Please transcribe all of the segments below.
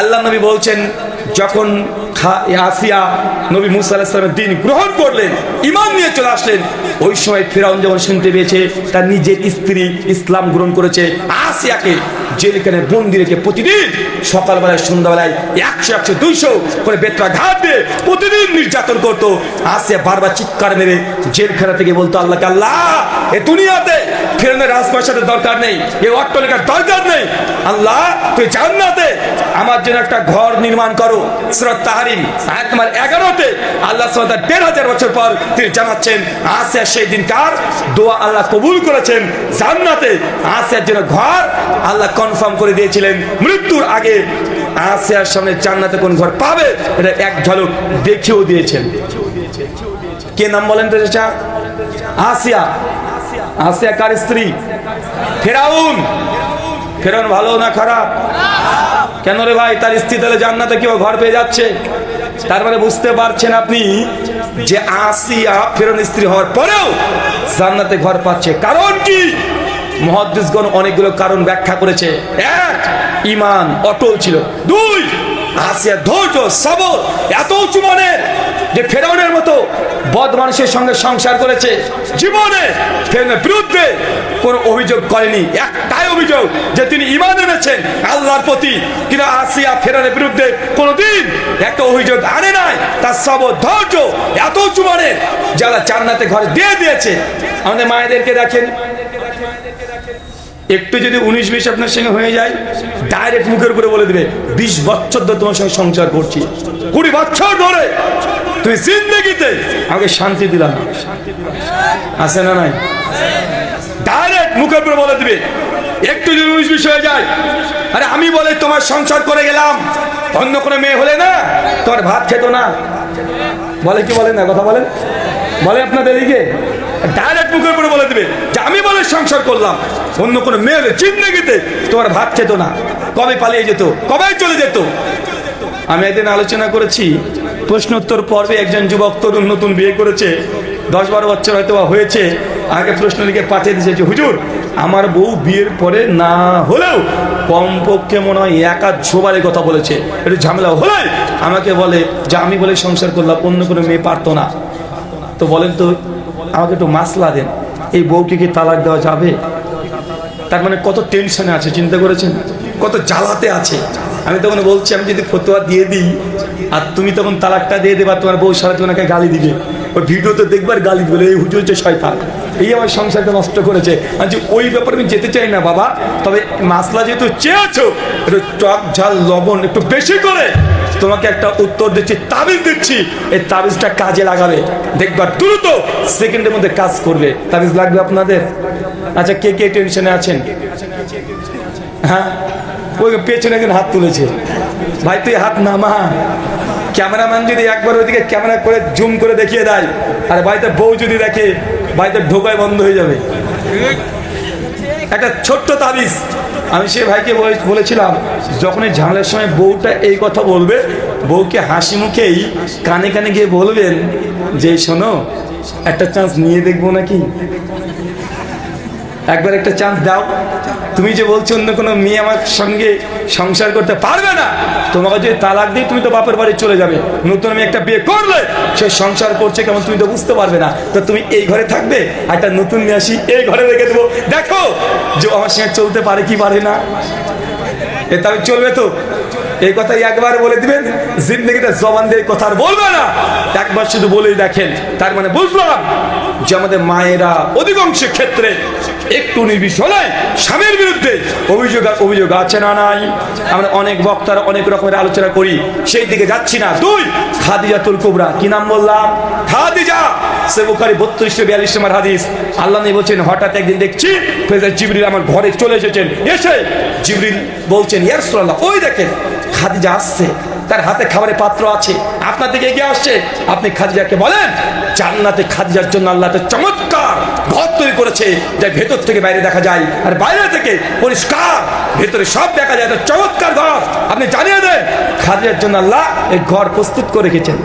আল্লাহ নবী বলছেন, যখন আসিয়া নবী মুসা আলাহিসামের দিন গ্রহণ করলেন ইমান নিয়ে চলে আসলেন, ওই সময় ফেরাউন যখন শুনতে পেয়েছে, তার নিজের স্ত্রী ইসলাম গ্রহণ করেছে, আসিয়াকে জেলখানে বন্দি রেখে প্রতিদিন সকালবেলায়, সন্ধ্যাবেলায় একশো একশো, দুইশো করে বেত্রা ঘাট দিয়ে প্রতিদিন নির্যাতন করতো। আসিয়া বারবার চিৎকার মেরে জেলখানা থেকে বলতো, আল্লাহকে আল্লাহ, এ দুনিয়াতে ফেরানোর রাজপয়সাদের দরকার নেই, এ অট্টলিকার দরকার নেই। আল্লাহ, তুই জান্নাতে আমার জন্য একটা ঘর নির্মাণ করো। সুরত তাহারিম, আয়াত নম্বর এগারোতে আল্লাহ সাল্লাহ দেড় হাজার বছর পর তিনি জানাচ্ছেন আসিয়া সেই দিনকার দোয়া আল্লাহ কবুল করেছেন জান্নাতে। আসিয়ার জন্য ঘর আল্লাহ কনফার্ম করে দিয়েছিলেন, মৃত্যুর আগে আসিয়ার সামনে জান্নাতে কোন ঘর পাবে, এটা এক ঝলক দেখিয়েও দিয়েছেন। কে নাম বলেন তো চাচা? আসিয়া আসিয়া কার স্ত্রী? ফেরাউন। ফেরাউন ভালো না খারাপ? কেন রে ভাই, তার স্ত্রী তাহলে জান্নাতে কেউ ঘর পেয়ে যাচ্ছে? তার মানে বুঝতে পারছেন আপনি যে আসিয়া ফেরাউন স্ত্রী হওয়ার পরেও জান্নাতে ঘর পাচ্ছে। কারণ কি? মহাদ্দিসগণ অনেকগুলো কারণ ব্যাখ্যা করেছে। এক ইমান অটল ছিল। দুই আসিয়া ধৈর্য এত উঁচু যে মতো বদ মানুষের সঙ্গে সংসার করেছে। বিরুদ্ধে কোনো অভিযোগ করেনি। একটাই অভিযোগ যে তিনি ইমান এনেছেন আল্লাহর প্রতি। কিন্তু আসিয়া ফেরাউনের বিরুদ্ধে কোনোদিন একটা অভিযোগ আনে নাই। তার সব ধৈর্য এত উঁচু মনের যারা জান্নাতে ঘরে দিয়ে দিয়েছে। আমাদের মায়েদেরকে দেখেন। একটু যদি উনিশ বিশ আপনার সঙ্গে হয়ে যায় ডাইরেক্ট মুখের উপরে বলে দিবে, বিশ বছর ধরে তোমার সঙ্গে সংসার করছি। কুড়ি বছর ধরে তুমি জিন্দগিতে আমাকে শান্তি দিলাম আছে না নাই? ডাইরেক্ট মুখের উপরে বলে দিবে, একটু যদি উনিশ বিশ হয়ে যায়, আরে আমি বলে তোমার সংসার করে গেলাম, অন্য কোনো মেয়ে হলে না, তোমার ভাত খেত না। বলে কি বলেন না? কথা বলেন। বলে আপনাদের এদিকে ডাইরেক্ট মুখের উপরে বলে দিবে যে আমি বলে সংসার করলাম। অন্য কোনো মেয়ের জিন্দগিতে তোমার ভাত খেত না। কবে পালিয়ে যেত? কবে চলে যেত? আমি একদিন আলোচনা করেছি, প্রশ্নোত্তর পর্বে একজন যুবক তরুণ নতুন বিয়ে করেছে। দশ বারো বছর হয়তো হয়েছে, আগে প্রশ্ন লিখে পাঠিয়ে দিয়েছে যে, হুজুর, আমার বউ বিয়ের পরে না হলেও কমপক্ষে মনে হয় একা ছোবারে কথা বলেছে। একটু ঝামেলা হলে আমাকে বলে যে, আমি বলে সংসার করলাম, অন্য কোনো মেয়ে পারতো না। তো বলেন তো আমাকে একটু মাসলা দেন। এই বউকে কি তালাক দেওয়া যাবে? তার মানে কত টেনশনে আছে, চিন্তা করেছেন? কত জ্বালাতে আছে। আমি তখন বলছি, আমি যদি ফতোয়া দিয়ে দিই, আর তুমি তখন তালাকটা দিয়ে দেবা, তোমার বউ সারা তোমাকে গালি দিবে। ওই ভিডিওতে দেখবার গালি দিবে, এই হুজুর হচ্ছে শয়তান। এই আমার সংসারটা নষ্ট করেছে। যে ওই ব্যাপারে আমি যেতে চাই না, বাবা। তবে মাসলা যেহেতু চেয়েছো, একটু টক ঝাল, লবণ একটু বেশি করে। তোমাকে একটা উত্তর দিচ্ছি, তাবিজ দিচ্ছি। এই তাবিজটা কাজে লাগাবে। দেখবার দ্রুত সেকেন্ডের মধ্যে কাজ করবে। তাবিজ লাগবে আপনাদের? আচ্ছা কে কে টেনশনে আছেন? হ্যাঁ? ওই পেছনে একজন হাত তুলেছে। ভাই, তুই হাত নামা। ক্যামেরাম্যান যদি একবার ওইদিকে ক্যামেরা করে জুম করে দেখিয়ে দেয়, আর বাড়িতে বউ যদি দেখে, বাড়িতে ঢোকায় বন্ধ হয়ে যাবে। একটা ছোট্ট তাবিজ। আমি সে ভাইকে বলেছিলাম, যখন এই ঝামেলার সময় বউটা এই কথা বলবে, বউকে হাসি মুখেই কানে কানে গিয়ে বলবেন যে, শোনো, একটা চান্স নিয়ে দেখব নাকি? একবার একটা চান্স দাও। তুমি যে বলছো অন্য কোনো মেয়ে আমার সঙ্গে সংসার করতে পারবে না, তোমাকে যদি তালাক দিই, তুমি তো বাপের বাড়ি চলে যাবে। নতুন আমি একটা বিয়ে করলে, সে সংসার করছে কেমন তুমি তো বুঝতে পারবে না। তো তুমি এই ঘরে থাকবে, একটা নতুন মেয়ে আসি, এই ঘরে রেখে দেবো। দেখো যে আমার সঙ্গে চলতে পারে কি পারে না। এ তাহলে চলবে তো? এই কথাই একবার বলে দিবেন, জিন্দগিতে জবান দিয়ে কথা আর বলবে না। একবার শুধু বলেই দেখেন, তার মানে বুঝলাম যে আমাদের মায়েরা অধিকাংশ ক্ষেত্রে একটু নির্বিষ হলে স্বামীর বিরুদ্ধে অভিযোগ অভিযোগ আছে না নাই। আমরা অনেক বক্তারা অনেক রকমের আলোচনা করি, সেই দিকে যাচ্ছি না। দুই, খাদিজাতুল কুবরা, কি নাম বললাম? খাদিজা, সে বুখারি বত্রিশ বিয়াল্লিশ নম্বর হাদিস। আল্লাহ নেই বলছেন, হঠাৎ একদিন দেখছি ফেজার জিবরিল আমার ঘরে চলে এসেছেন। এসে জিবরিল বলছেন ইয়ারসুল্লাহ ওই দেখেন খাদিজা আসছে, তার হাতে খাবারের পাত্র আছে, আপনার দিকে এগিয়ে আসছে। আপনি খাদিজাকে বলেন, জান্নাতে খাদিজার জন্য আল্লাহ চমৎকার ঘর তৈরি করেছে, যা ভেতর থেকে বাইরে দেখা যায়, আর বাইরে থেকে পরিষ্কার। ভেতরে সব দেখা যায় একটা চমৎকার ঘর। আপনি জানিয়ে দেন, খাদিজার জন্য আল্লাহ এই ঘর প্রস্তুত করে রেখেছেন।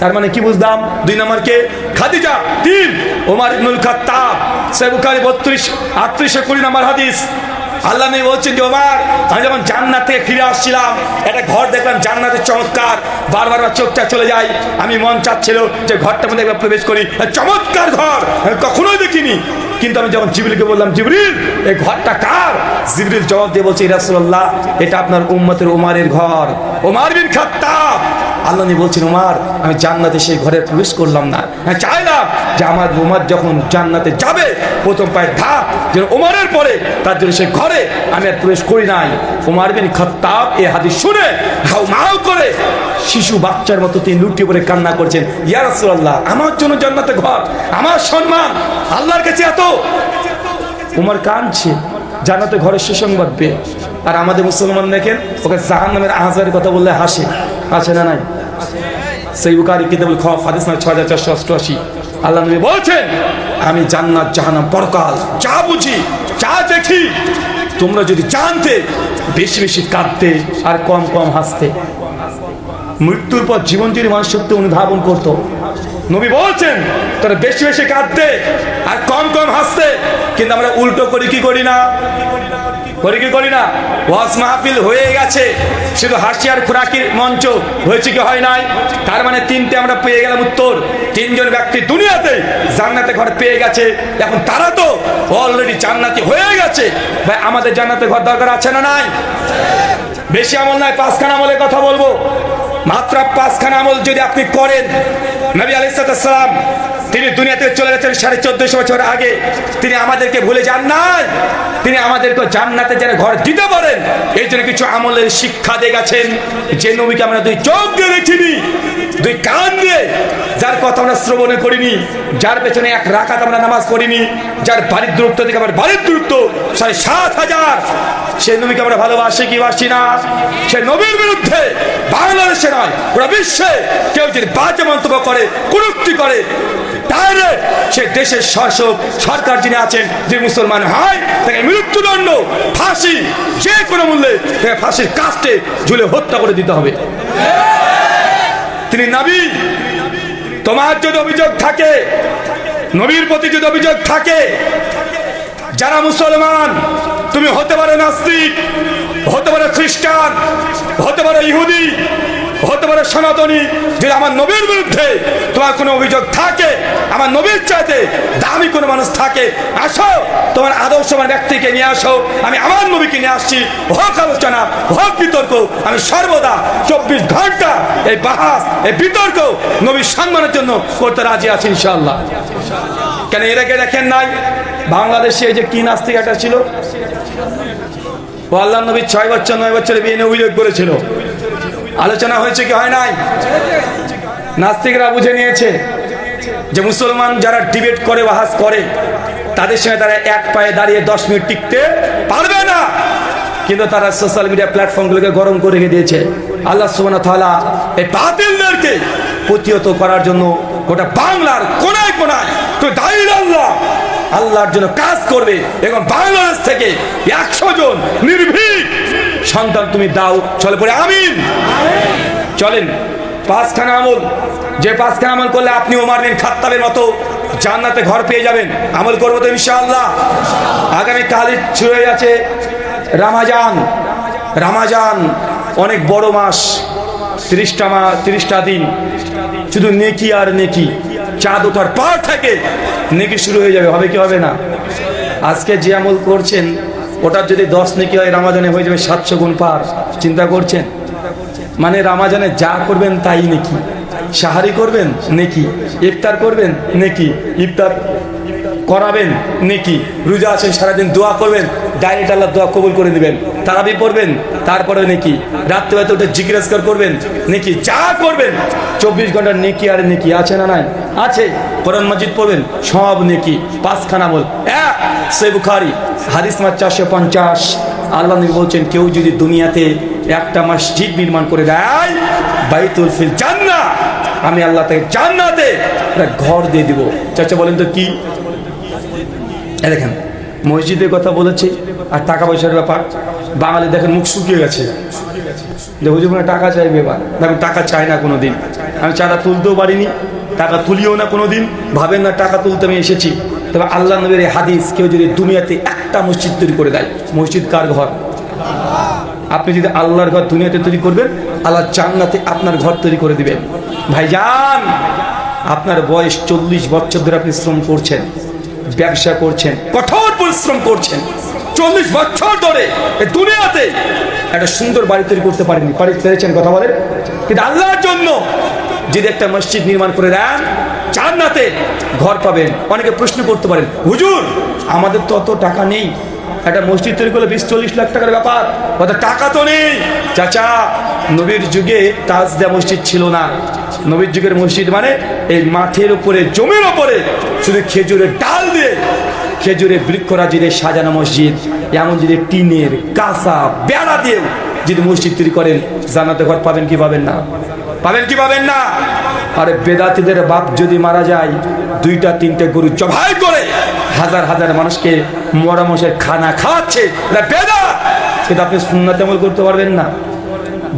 তার মানে কি বুঝলাম? দুই নম্বর কে? খাদিজা, তিন। ওমার ইবনুল খাত্তাব, সে বুখারী 32 38 কুড়ি নম্বর হাদিস। আল্লাহ নবী বলছেন, যে ওমার, আমি যখন জান্নাত থেকে ফিরে আসছিলাম, একটা ঘর দেখলাম জান্নাতের চমৎকার। বারবার চোখটা চলে যায়। আমি মন চাচ্ছিল যে ঘরটার মধ্যে একবার প্রবেশ করি। চমৎকার ঘর! কখনোই দেখিনি। কিন্তু আমি যখন জিবরিলকে বললাম, জিবরিল, এই ঘরটা কার? জিবরিল জবাব দিয়ে বলছে রাসূলুল্লাহ, এটা আপনার উম্মতের ওমারের ঘর। ওমার বিন খাত্তাব! আল্লাহ নবী বলছেন, ওমার, আমি জান্নাতে সেই ঘরে প্রবেশ করলাম না। হ্যাঁ চাইলাম যে আমার ওমার যখন জান্নাতে যাবে, প্রথম পায়ের ধাপ যেন ওমারের পরে তার জন্য সে ঘরে আমি আর প্রবেশ করি নাই। ওমার বিন খাত্তাব এ হাদিস শুনে হাউ করে শিশু বাচ্চার মতো তিনি লুটিয়ে পড়ে কান্না করছেন। ইয়া রাসূলুল্লাহ, আমার জন্য জান্নাতে ঘর, আমার সম্মান, আল্লাহর কাছে এত। উমর কাঁদছে জান্নাতে ঘরের সুসংবাদ পেয়ে। আর আমাদের মুসলমান দেখেন, ওকে জাহান নামের আহাজারের কথা বললে হাসে। আছে না নাই? সেই বুকারি কিতাবুল খফ হাদিস না ছ হাজার চারশো অষ্টআশি। আল্লাহ নবী বলছেন, আমি জান্নাত জাহান্নাম পরকাল, যা বুঝি, যা দেখি তোমরা যদি জানতে, বেশি বেশি কাঁদতে আর কম কম হাসতে। মৃত্যুর পর জীবন যদি মানুষ অনুধাবন করত, নবী বলছেন, তোরা বেশি বেশি কাঁদতে আর কম কম হাসতে। কিন্তু আমরা উল্টো করি, কি করি না? করি কি করি না? ওয়াজ মাহফিল হয়ে গেছে। শুধু হাসি আর খোরাকির মঞ্চ হয়েছে কি হয় নাই? তার মানে তিনটে আমরা পেয়ে গেলাম উত্তর। তিনজন ব্যক্তি দুনিয়াতে জান্নাতে ঘর পেয়ে গেছে। এখন তারা তো অলরেডি জান্নাতি হয়ে গেছে। ভাই, আমাদের জান্নাতে ঘর দরকার আছে না নাই? বেশি আমল নয় পাঁচখান আমলের কথা বলব। মাত্র পাঁচখানা আমল যদি আপনি করেন, নবী আলাইসালাম তিনি দুনিয়াতে চলে গেছেন সাড়ে চোদ্দশো বছর আগে, তিনি আমাদেরকে ভুলে যান নাই। তিনি আমাদেরকে জান্নাতে যেন ঘর দিতে পারেন এই জন্য কিছু আমলের শিক্ষা দিয়ে গেছেন। যে নবীকে আমরা দুই চোখ দিয়ে দেখিনি, দুই কান দিয়ে, যার কথা আমরা শ্রবণে করিনি, যার পেছনে এক রাখাত আমরা নামাজ পড়িনি, যার বাড়ির দূরত্ব থেকে আমার বাড়ির দূরত্ব সাড়ে সাত হাজার। সে নবীকে আমরা ভালোবাসি কি বাসি না? সে নবীর বিরুদ্ধে বাংলাদেশে নয় পুরো বিশ্বে কেউ যদি বাজে মন্তব্য করে, কুরুক্তি করে তাহলে সে দেশের শাসক, সরকার যিনি আছেন যে মুসলমান, হয়, তাকে মৃত্যুদণ্ড, ফাঁসি, যে কোনো মূল্যে তাকে ফাঁসির কাস্টে ঝুলে হত্যা করে দিতে হবে। তিনি নবী, তোমার যদি অভিযোগ থাকে, নবীর প্রতি যদি অভিযোগ থাকে, যারা মুসলমান, তুমি হতে পারে নাস্তিক, হতে পারে খ্রিস্টান, হতে পারে ইহুদি হতে পারে সনাতনী, যদি আমার নবীর বিরুদ্ধে তোমার কোনো অভিযোগ থাকে, আমার নবীর চাইতে দামি কোনো মানুষ থাকে, আসো, তোমার আদর্শমান ব্যক্তিকে নিয়ে আসো, আমি আমার নবীকে নিয়ে আসছি। হোক আলোচনা, হোক বিতর্ক, আমি সর্বদা চব্বিশ ঘণ্টা এই বাহাস, এই বিতর্ক নবীর সম্মানের জন্য করতে রাজি আছি ইনশাল্লাহ কেন আগে দেখেন নাই? বাংলাদেশে যে কি নাস্তিক একটা ছিল? ও আল্লাহ নবী ছয় বছর, নয় বছরে বিয়ে নিয়ে অভিযোগ করেছিল। আলোচনা হয়েছে কি হয় নাই? নাস্তিকরা বুঝে নিয়েছে যে মুসলমান যারা ডিবেট করে, বাহাস করে, তাদের সঙ্গে তারা এক পায়ে দাঁড়িয়ে দশ মিনিট টিকতে পারবে না। কিন্তু তারা সোশ্যাল মিডিয়া প্ল্যাটফর্মগুলোকে গরম করে রেখে দিয়েছে। আল্লাহ সুবান এই বাতিলদেরকে প্রতিহত করার জন্য গোটা বাংলার কোনায় কোনায় তো দাঁড়িয়ে আল্লাহ, আল্লাহর জন্য কাজ করবে এবং বাংলাদেশ থেকে একশো জন নির্ভীক সন্তান তুমি দাও, চলে পড়ে, আমিন। চলেন, পাঁচখানা আমল। যে পাঁচখানা আমল করলে আপনি ওমার বিন খাত্তাবের মতো জান্নাতে ঘর পেয়ে যাবেন। আমল করব তো ইনশাআল্লাহ। আগামী কালি শুরু হয়ে আছে রামাজান। রামাজান অনেক বড় মাস, তিরিশটা মা, তিরিশটা দিন। শুধু নেকি আর নেকি, চাঁদ ওঠার পর থেকে নেকি শুরু হয়ে যাবে, হবে কি হবে না? আজকে যে আমল করছেন ওটার যদি দশ নেকি হয়, রামাজানে হয়ে যাবে সাতশো গুণ পার। চিন্তা করছেন? মানে রামাজানে যা করবেন তাই নেকি? সাহারি করবেন নেকি? ইফতার করবেন নেকি? ইফতার করাবেন নেকি? রোজা আছেন সারাদিন দোয়া করবেন, ডাইরেক্ট আল্লাহ দোয়া কবুল করে দিবেন তারাবি পড়বেন তারপরে নেকি? রাত্রিবেলা উঠে জিজ্ঞাসা করবেন, নেকি? যা করবেন, চব্বিশ ঘণ্টার নেকি আর নেকি আছে না নাই? আছে। কোরআন মজিদ পড়বেন, সব নেকি, পাঁচখানা বল। এক সে বুখারি, হাদিস মাস চারশো পঞ্চাশ। আল্লাহ নবী বলছেন, কেউ যদি দুনিয়াতে একটা মসজিদ নির্মাণ করে দেয়, বাইতুল ফিল জান্না আমি আল্লাহ তাকে জান্নাতে একটা ঘর দিয়ে দিব। চাচা বলেন তো কি? দেখেন, মসজিদের কথা বলেছি, আর টাকা পয়সার ব্যাপার। বাঙালি দেখেন মুখ শুকিয়ে গেছে। যে টাকা চাইবে এবার? আমি টাকা চাই না কোনো দিন আমি চাঁদা তুলতেও পারিনি। টাকা তুলিও না কোনো দিন ভাবেন না, টাকা তুলতে আমি এসেছি। তবে আল্লাহ নবীর হাদিস কেউ যদি দুনিয়াতে একটা মসজিদ তৈরি করে দেয়, মসজিদ কার ঘর? আপনি যদি আল্লাহর ঘর দুনিয়াতে তৈরি করবেন, আল্লাহ জান্নাতে আপনার ঘর তৈরি করে দিবেন। ভাইজান, আপনার বয়স চল্লিশ বছর ধরে আপনি শ্রম করছেন, ব্যবসা করছেন, কঠোর পরিশ্রম করছেন। চল্লিশ বছর ধরে দুনিয়াতে একটা সুন্দর বাড়ি তৈরি করতে পারেনি পারি পেরেছেন, কথা বলেন। কিন্তু আল্লাহর জন্য যদি একটা মসজিদ নির্মাণ করে দেন, জান্নাতে ঘর পাবেন। অনেকে প্রশ্ন করতে পারেন, হুজুর, আমাদের তো অত টাকা নেই। একটা মসজিদ তৈরি করলে বিশ, চল্লিশ লাখ টাকার ব্যাপার। অত টাকা তো নেই। চাচা, নবীর যুগে তাজ দেয়া মসজিদ ছিল না। নবীর যুগের মসজিদ মানে এই মাঠের উপরে, জমির উপরে, শুধু খেজুরের ডাল দিয়ে খেজুরের বৃক্ষরাজি দিয়ে সাজানো মসজিদ। এমন যদি টিনের কাঁচা বেড়া দিয়েও যদি মসজিদ তৈরি করেন জানাতে ঘর পাবেন কি পাবেন না? পাবেন কি পাবেন না? আরে বেদাতিদের বাপ যদি মারা যায়, দুইটা, তিনটে গরু জবাই করে হাজার হাজার মানুষকে মরামশের খানা খাওয়াচ্ছে। বেদাত কিন্তু আপনি সুন্নাত আমল করতে পারবেন না।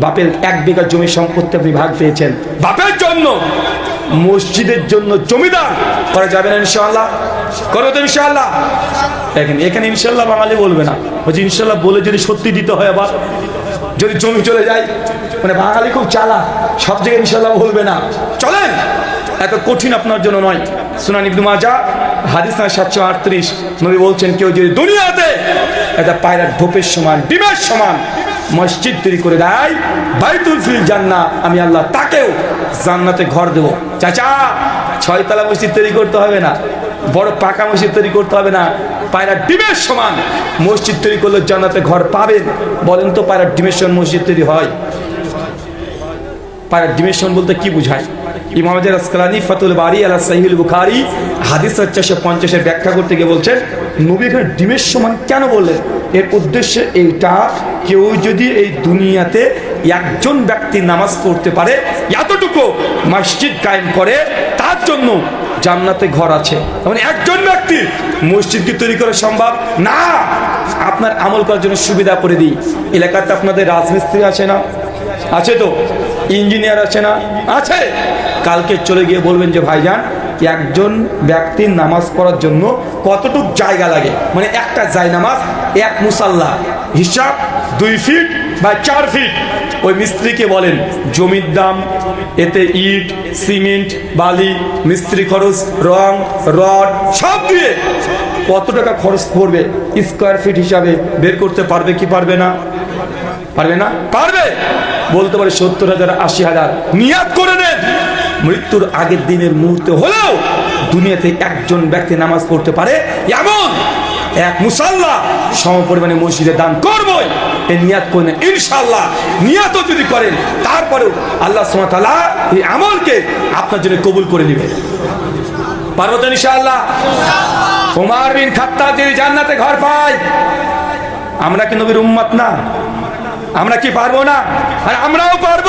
বাপের এক বিঘা জমি সম্পত্তি আপনি ভাগ পেয়েছেন। বাপের জন্য, মসজিদের জন্য জমিদার করা যাবে না ইনশাআল্লাহ। করো তো ইনশাআল্লাহ। এখানে এখানে ইনশাআল্লাহ বাঙালি বলবে না। বলছি, ইনশাআল্লাহ বলে যদি সত্যি দিতে হয় আবার? যদি জমি চলে যায় মানে বাঙালি খুব চালা সব জায়গায় ইনশাল্লাহ বলবে না। চলেন! এত কঠিন আপনার জন্য নয়। সুনান মাজা হাদিস না সাতশো আটত্রিশ। নবী বলছেন, কেউ যদি দুনিয়াতে একটা পায়রার ঢোপের সমান, ডিমের সমান মসজিদ তৈরি করে দেয়, বাইতুল ফিল জান্না আমি আল্লাহ তাকেও জান্নাতে ঘর দেবো। চাচা, ছয়তলা মসজিদ তৈরি করতে হবে না। বড় পাকা মসজিদ তৈরি করতে হবে না। পায়রা ডিমের সমান। মসজিদ তৈরি করলে জান্নাতে ঘর পাবেন। বলেন তো পায়রা ডিমের সমান মসজিদ তৈরি হয়। পায়রা ডিমেশন বলতে কি বোঝায়? ইমাম আসকালানি ফাতুল বাড়ি আলা সাহিল বুখারি হাদিস চারশো পঞ্চাশের ব্যাখ্যা করতে গিয়ে বলছেন, নবী এখানে ডিমের সমান কেন বললেন? এর উদ্দেশ্য এইটা, কেউ যদি এই দুনিয়াতে একজন ব্যক্তি নামাজ পড়তে পারে, এতটুকু মসজিদ কায়েম করে, তার জন্য জান্নাতে ঘর আছে। মানে একজন ব্যক্তি মসজিদ কি তৈরি করা সম্ভব? না! আপনার আমল করার জন্য সুবিধা করে দিই। এলাকাতে আপনাদের রাজমিস্ত্রি আছে না? আছে তো? ইঞ্জিনিয়ার আছে না? আছে! কালকে চলে গিয়ে বলবেন যে, ভাইজান, একজন ব্যক্তির নামাজ পড়ার জন্য কতটুক জায়গা লাগে? মানে একটা জায় নামাজ, এক মুসাল্লা, হিসাব, দুই ফিট বা চার ফিট। ওই মিস্ত্রিকে বলেন, জমির দাম, এতে ইট, সিমেন্ট, বালি, মিস্ত্রি খরচ, রং, রড, সব দিয়ে কত টাকা খরচ পড়বে স্কোয়ার ফিট হিসাবে বের করতে পারবে কি পারবে না? পারবে না? পারবে! বলতে পারে সত্তর হাজার, আশি হাজার। নিয়াত করে নেন মৃত্যুর আগের দিনের মুহূর্তে হলেও দুনিয়াতে একজন ব্যক্তি নামাজ পড়তে পারে এমন এক মুসাল্লাহ সম পরিমাণে মসজিদে দান করবই। এই নিয়াত করে ইনশাল্লাহ নিয়াতও যদি করেন, তারপরেও আল্লাহ সুমাতালা এই আমলকে আপনার জন্য কবুল করে নেবে। পারব তো ইনশাল্লাহ ওমার বিন খাত্তা যদি জান্নাতে ঘর পায়, আমরা কি নবীর উম্মত না? আমরা কি পারব না? আর আমরাও পারব।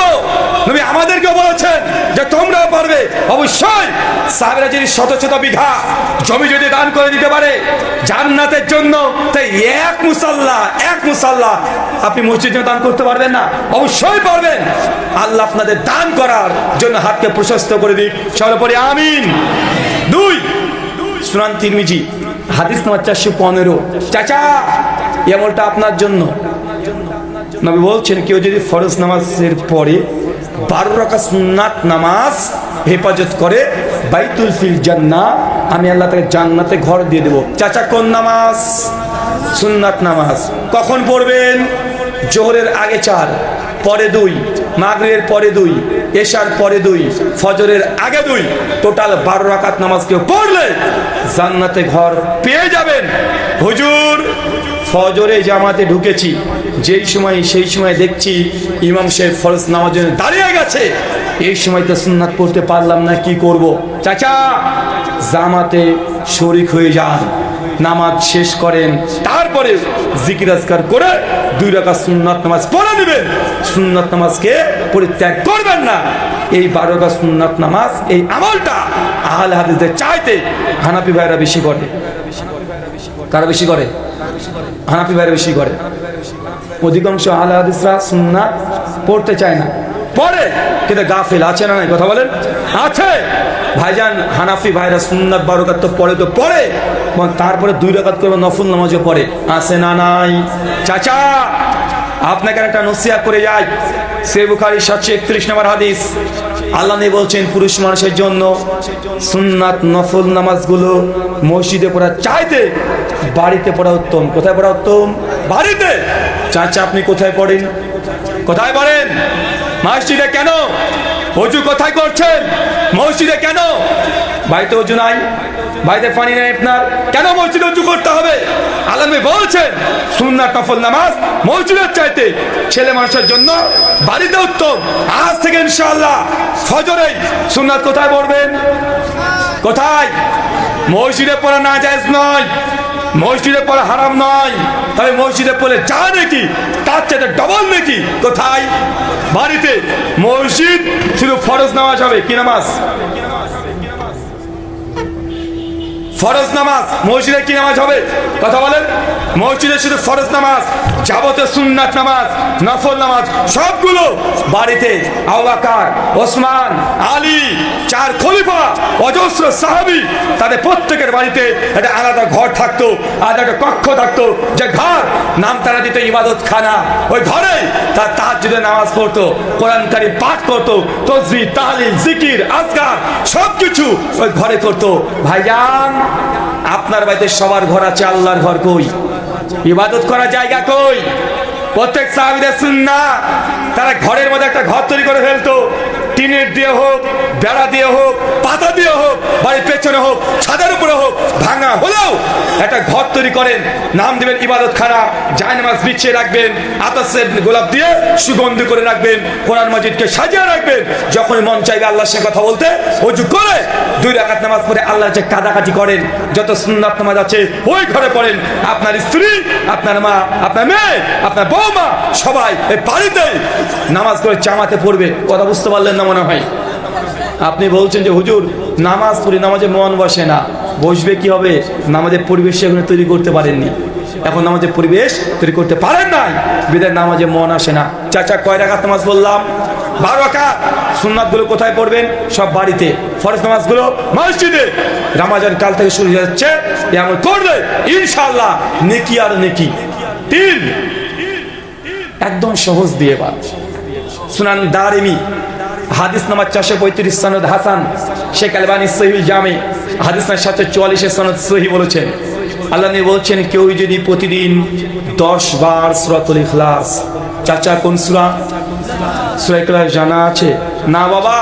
নবী আমাদেরকে বলেছেন যে তোমরাও পারবে। অবশ্যই সাহেবরা যদি শত শত বিঘা জমি যদি দান করে দিতে পারে, জান্নাতের জন্য তাই এক মুসাল্লা এক মুসাল্লা আপনি মসজিদ দান করতে পারবেন না। অবশ্যই পারবেন। আল্লাহ আপনাদের দান করার জন্য হাতকে প্রশস্ত করে দিক। সর্বোপরি আমিন। দুই সুনান তিরমিজি, হাদিস নাম্বার চারশো পনেরো। চাচা, এই আমলটা আপনার জন্য। নবী বলছেন, কেউ যদি ফরজ নামাজের পরে বারো রাখা সুন্নাত নামাজ হেফাজত করে বাইতুল ফিল জান্না আমি আল্লাহ তাকে জান্নাতে ঘর দিয়ে দেবো। চাচা, কোন নামাজ? সুন্নাত নামাজ। কখন পড়বেন? জোহরের আগে চার, পরে দুই মাগরের পরে দুই, এশার পরে দুই, ফজরের আগে দুই। টোটাল বারো রাকাত নামাজ কেউ পড়লে জান্নাতে ঘর পেয়ে যাবেন। হুজুর, ফজরে জামাতে ঢুকেছি। যেই সময়, সেই সময় দেখছি ইমাম সাহেব ফরজ নামাজ দাঁড়িয়ে গেছে এই সময় তো সুন্নাত পড়তে পারলাম না, কি করব? চাচা, জামাতে শরিক হয়ে যান, নামাজ শেষ করেন, তারপরে জিকির আজকার করে দুই রাখা সুন্নাত নামাজ পড়ে নেবেন। সুন্নাত নামাজকে পরিত্যাগ করবেন না। এই বারো রাখা সুন্নাত নামাজ, এই আমলটা আহলে হাদিসদের চাইতে হানাপি ভাইরা বেশি করে। কারা বেশি করে? হানাপি ভাইরা বেশি করে। অধিকাংশ আহলে হাদিসরা সুন্নাত পড়তে চায় না। পড়ে কিন্তু গাফিল আছে না নাই? কথা বলেন। আছে। ভাইজান হানাফি ভাইরা সুন্নাত বারো রাকাত তো পড়ে তো পড়ে এবং তারপরে দুই রাকাত করবে নফল নামাজও পড়ে আছে না নাই? চাচা, আপনাকে একটা নসিয়া করে যাই। সে বুখারি সাতশো একত্রিশ নম্বর হাদিস। আল্লাহ নেই বলছেন, পুরুষ মানুষের জন্য সুন্নাত নফল নামাজগুলো মসজিদে পড়া চাইতে, বাড়িতে পড়া উত্তম। কোথায় পড়া উত্তম? বাড়িতে। চাচা, আপনি কোথায় পড়েন? কোথায় পড়েন? মসজিদে কেন? অজু কোথায় করছেন? মসজিদে কেন? বাড়িতে অজু নাই, বাড়িতে পানি নেই আপনার। কেন মসজিদে উঁচু করতে হবে? আলমে বলছেন, সুন্নাত নফল নামাজ মসজিদের চাইতে ছেলে মানুষের জন্য বাড়িতে উত্তম। আজ থেকে ইনশাআল্লাহ ফজরেই সুন্নাত কোথায় পড়বেন? কোথায়? মসজিদে পড়া না জায়েজ নয়। মসজিদে পড়া হারাম নয়। তবে মসজিদে পড়লে যা নাকি, তার চাইতে ডবল নাকি। কোথায়? বাড়িতে। মসজিদ শুধু ফরজ নামাজ হবে, কি নামাজ? ফরজ নামাজ। মসজিদে কি নামাজ হবে? কথা বলেন। মসজিদে শুধু ফরজ নামাজ, যাবতীয় সুন্নাত নামাজ, নফল নামাজ, সবগুলো বাড়িতে আওয়াকার ওসমান, আলী, চার খলিফা, অজস্র সাহাবি, তাদের প্রত্যেকের বাড়িতে একটা আলাদা ঘর থাকতো, আলাদা একটা কক্ষ থাকতো, যে ঘর নাম তারা দিত ইবাদত খানা ওই ঘরে তার তাহাজ্জুদের নামাজ পড়তো কোরআনকারী পাঠ করতো তসবি তাহলিল, জিকির, আজকার সব কিছু ওই ঘরে করতো। ভাইজান আপনার বাড়িতে সবার ঘর আছে, আল্লাহর ঘর কই? ইবাদত করার জায়গা কই? প্রত্যেক সাহাবিদের সুন্না তারা ঘরের মধ্যে একটা ঘর তৈরি করে ফেলতো। টিনের দিয়ে হোক, বেড়া দিয়ে হোক, পাতা দিয়ে হোক, বাড়ির পেছনে হোক, ছাদের উপরে হোক, ভাঙা হলেও একটা ঘর তৈরি করেন। নাম দেবেন ইবাদত খানা জায়নামাজ বিছিয়ে রাখবেন, আতাসের গোলাপ দিয়ে সুগন্ধি করে রাখবেন, কোরআন মজিদকে সাজিয়ে রাখবেন। যখন মন চাইবে আল্লাহর সঙ্গে কথা বলতে, অজু করে দুই রাকাত নামাজ পড়ে আল্লাহ যে কাদাকাটি করেন। যত সুন্নাত নামাজ আছে, ওই ঘরে পড়েন। আপনার স্ত্রী, আপনার মা, আপনার মেয়ে, আপনার বৌমা সবাই এই বাড়িতে নামাজ করে জামাতে পড়বে। কথা বুঝতে পারলেন না মনে হয়। আপনি বলছেন যে, হুজুর, নামাজ পড়ি, নামাজে মন বসে না। বসবে কি হবে? নামাজের পরিবেশ এখানে তৈরি করতে পারেননি। এখন নামাজের পরিবেশ তৈরি করতে পারেন নাই। বিদায় নামাজে মন আসে না। চাচা, কয় রাখাত নামাজ বললাম বারো রাখাত সুন্নাতগুলো কোথায় পড়বেন? সব বাড়িতে। ফরজ নামাজগুলো মসজিদে। রামাজান কাল থেকে শুরু হয়ে যাচ্ছে। এমন করবে ইনশাআল্লাহ নেকি আর নেকি। তিন। একদম সহজ দিয়ে বা সুনান দারিমি। হাদিস নাম্বার চারশো পঁয়ত্রিশ সনদ হাসান। শেখ আলবানী সহিল জামে। হাদিস নাম্বার সাতশো চুয়াল্লিশের সনদ সহি বলেছেন। আল্লাহ বলছেন, কেউ যদি প্রতিদিন দশ বার সুরাতুল ইখলাস, চাচা কোন সুরা? সুরা ইখলাস জানা আছে? না বাবা,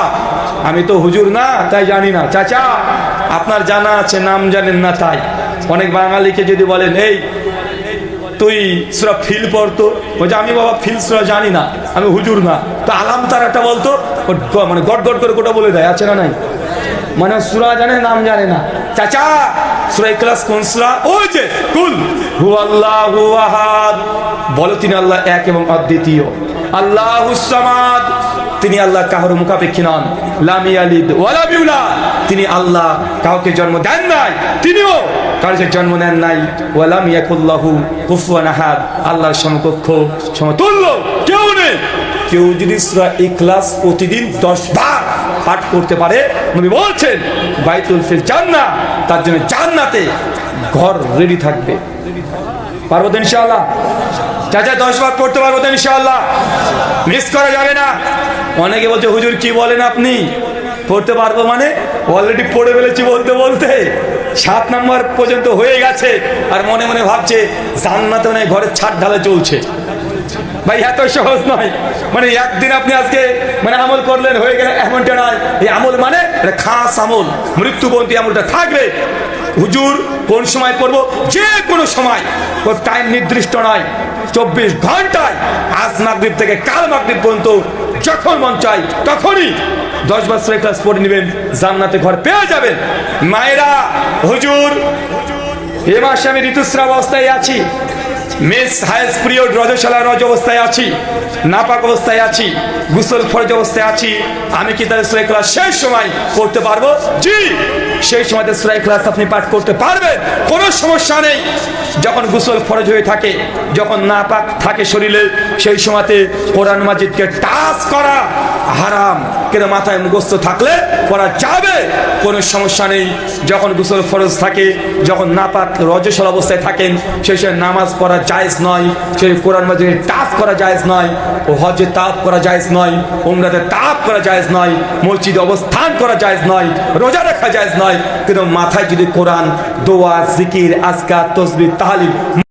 আমি তো হুজুর না, তাই জানি না। চাচা, আপনার জানা আছে, নাম জানেন না তাই। অনেক বাঙালিকে যদি বলেন, এই তুই সুরা ফিল পড়তো বলছে, আমি বাবা ফিল সুরা জানি না, আমি হুজুর না। তো আলাম তার একটা বলতো মানে গট গট করে গোটা বলে দেয়, আছে না নাই? মানে সুরা জানে, নাম জানে না। চাচা, সুরা ক্লাস কোন সুরা? ওই যে, কুল। হু আল্লাহ বলো তিনি আল্লাহ এক এবং অদ্বিতীয়। আল্লাহ সামাদ। তিনি আল্লাহ কাহর মুখাপেক্ষী নন। তিনি আল্লাহ কাউকে জন্ম দেন নাই, তিনিও কাউকে জন্ম নেন নাই। ওয়ালাম আল্লাহর সমকক্ষ সমতুল্য কেউ নেই। কেউ যদি সূরা ইখলাস প্রতিদিন 10 বার পাঠ করতে পারে, নবী বলছেন, বাইতুল ফিল জান্নাহ, তার জন্য জান্নাতে ঘর রেডি থাকবে। পারব ইনশাআল্লাহ? চাচা দশ বার পড়তে পারব তো ইনশাল্লাহ মিস করা যাবে না। অনেকে বলছে, হুজুর, কি বলেন আপনি? পড়তে পারব মানে অলরেডি পড়ে ফেলেছি বলতে বলতে। সাত নম্বর পর্যন্ত হয়ে গেছে। আর মনে মনে ভাবছে, জান্নাতে মানে ঘরের ছাদ ঢালে চলছে। ভাই, এত সহজ নয়। মানে একদিন আপনি আজকে মানে আমল করলেন, হয়ে গেলে এমনটা নয়। এই আমল মানে খাস আমল। মৃত্যুবন্তি আমলটা থাকবে। হুজুর কোন সময় করব যে কোনো সময়। ওর টাইম নির্দিষ্ট নয়। চব্বিশ ঘন্টায়। আজ মাগরিব থেকে কাল মাগরিব পর্যন্ত যখন মন চাই তখনই দশ বছরের ক্লাস পড়ে নেবেন। জান্নাতে ঘর পেয়ে যাবেন। মায়েরা, হুজুর, এ মাসে আমি ঋতুস্রাব অবস্থায় আছি। মিস হায়েস্ট পিরিয়ড রজশালা রজ অবস্থায় আছি, নাপাক অবস্থায় আছি, গুসল ফরজ অবস্থায় আছি। আমি কি তাহলে সুরাই ক্লাস সেই সময় করতে পারব? জি, সেই সময়তে সুরাই ক্লাস আপনি পাঠ করতে পারবেন, কোনো সমস্যা নেই। যখন গুসল ফরজ হয়ে থাকে, যখন নাপাক থাকে শরীরে, সেই সময়তে কোরআন মাজিদকে টাচ করা হারাম কিন্তু মাথায় মুখস্থ থাকলে করা যাবে? কোনো সমস্যা নেই। যখন গোসল ফরজ থাকে, যখন নাপাক রজসল অবস্থায় থাকেন, সেই সময় নামাজ পড়া জায়েজ নয়, সেই কোরআন মাঝে টাপ করা জায়েজ নয়, ও হজে তাপ করা জায়েজ নয়, উমরাতে তাপ করা জায়েজ নয়, মসজিদে অবস্থান করা জায়েজ নয়, রোজা রাখা জায়েজ নয়। কিন্তু মাথায় যদি কোরআন, দোয়া, জিকির, আজকার, তসবির তাহালিম